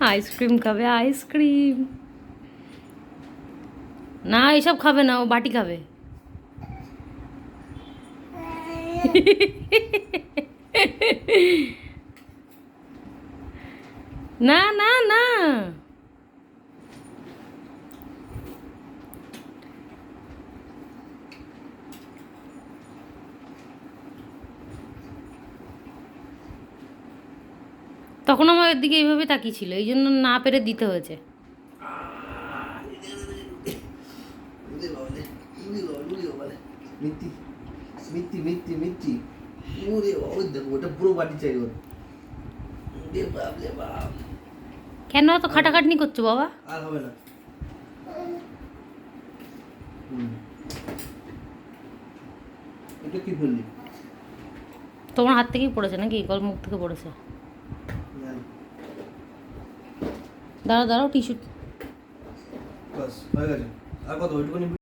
Ice cream খাবে ice cream না এসব খাবে না ও বাটি খাবে। না না না। তখন আমার দিকে এইভাবে তাকিয়েছিল এই জন্য না পেরে দিতে হয়েছে। ওরে বাবা, দেখো ওটা পুরো বাটি চাই ওর কেন এত খাটাখাটনি করছ বাবা? আর হবে না এটা কি ফেললি তোমার হাত থেকেই পড়েছে নাকি? গল মুখ থেকে পড়েছে। দাঁড়াও দাঁড়াও টিস্যু বাস হয়ে গেছে। আর কত? ওইটুকুনি